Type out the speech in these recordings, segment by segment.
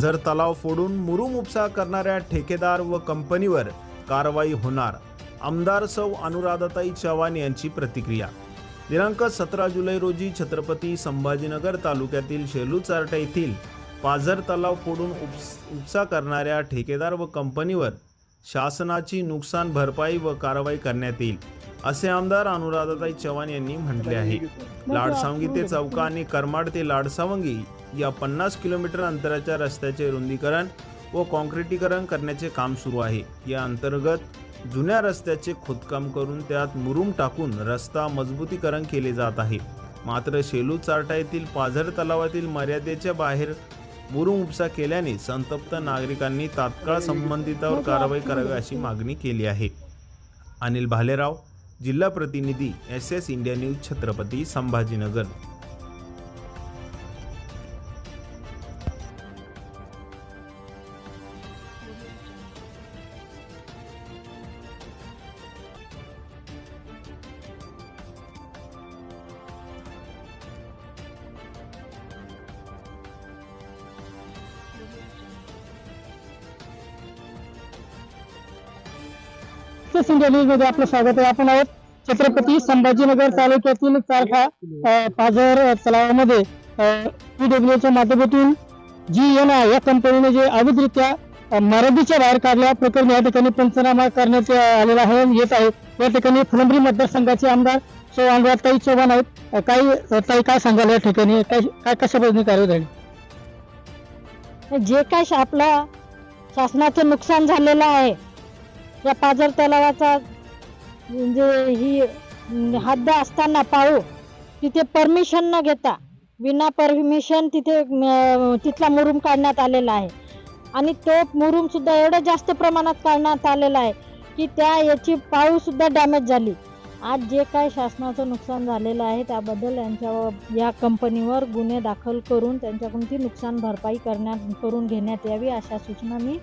पाझर तलाव फोडून मुरुम उपसा करणाऱ्या ठेकेदार व कंपनीवर कारवाई होणार आमदार सौ अनुराधाताई चव्हाण यांची प्रतिक्रिया. दिनांक सतरा जुलै रोजी छत्रपती संभाजीनगर तालुक्यातील शेलू चारटा येथील पाझर तलाव फोडून उपस उपसा करणाऱ्या ठेकेदार व कंपनीवर शासनाची नुकसान भरपाई व कारवाई करण्यात येईल. असे आमदार अनुराधाताई चव्हाण यांनी म्हटले आहे. लाडसावंगी ते चौका आणि करमाड ते लाडसावंगी या पन्नास किलोमीटर अंतराच्या रस्त्याचे रुंदीकरण व कॉन्क्रिटीकरण करण्याचे काम सुरू आहे. या अंतर्गत जुन्या रस्त्याचे खोदकाम करून त्यात मुरुम टाकून रस्ता मजबूतीकरण केले जात आहे. मात्र शेलू चारटा येथील पाझर तलावातील मर्यादेच्या बाहेर मुरुम उपसा केल्याने संतप्त नागरिकांनी तात्काळ संबंधितावर कारवाई करावी अशी मागणी केली आहे. अनिल भालेराव जिल्हा प्रतिनिधी S S India news Chhatrapati Sambhajinagar. Access India न्यूजमध्ये आपलं स्वागत आहे. आपण आहोत छत्रपती संभाजीनगर तालुक्यातील चारखा पाझर तलावामध्ये. पीडब्ल्यूच्या माध्यमातून जी एन आय या कंपनीने जे अवैधरित्या मराठीच्या बाहेर काढल्या प्रकरणी या ठिकाणी पंचनामा करण्यात आलेला आहे येत आहे. या ठिकाणी फुलंब्री मतदारसंघाचे आमदार सो ताई चव्हाण आहेत. काही ताई काय सांगाल या ठिकाणी? काय काय कशा पद्धतीने कार्य झाली? जे काय शा- आपलं शासनाचं नुकसान झालेलं आहे या पाझर तलावाचा म्हणजे ही हद्द असताना पाहू तिथे परमिशन न घेता विना परमिशन तिथे तिथला मुरुम काढण्यात आलेला आहे. आणि तो मुरुम सुद्धा एवढं जास्त प्रमाणात काढण्यात आलेला आहे की त्या याची पाऊ सुद्धा डॅमेज झाली. आज जे काय शासनाचं नुकसान झालेलं आहे त्याबद्दल यांच्या या कंपनीवर गुन्हे दाखल करून त्यांच्याकडून ती नुकसान भरपाई करण्यात करून घेण्यात यावी अशा सूचना मी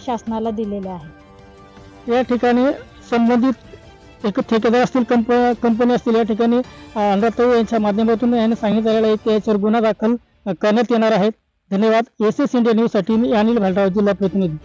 शासनाला दिलेल्या आहेत. या ठिकाणी संबंधित एक ठेकेदार असतील कंप कंपनी असतील या ठिकाणी अंधातव यांच्या माध्यमातून यांनी सांगितलेलं आहे की याच्यावर गुन्हा दाखल करण्यात येणार आहेत धन्यवाद. एस एस इंडिया न्यूजसाठी मी अनिल भालराव जिल्हा प्रतिनिधी.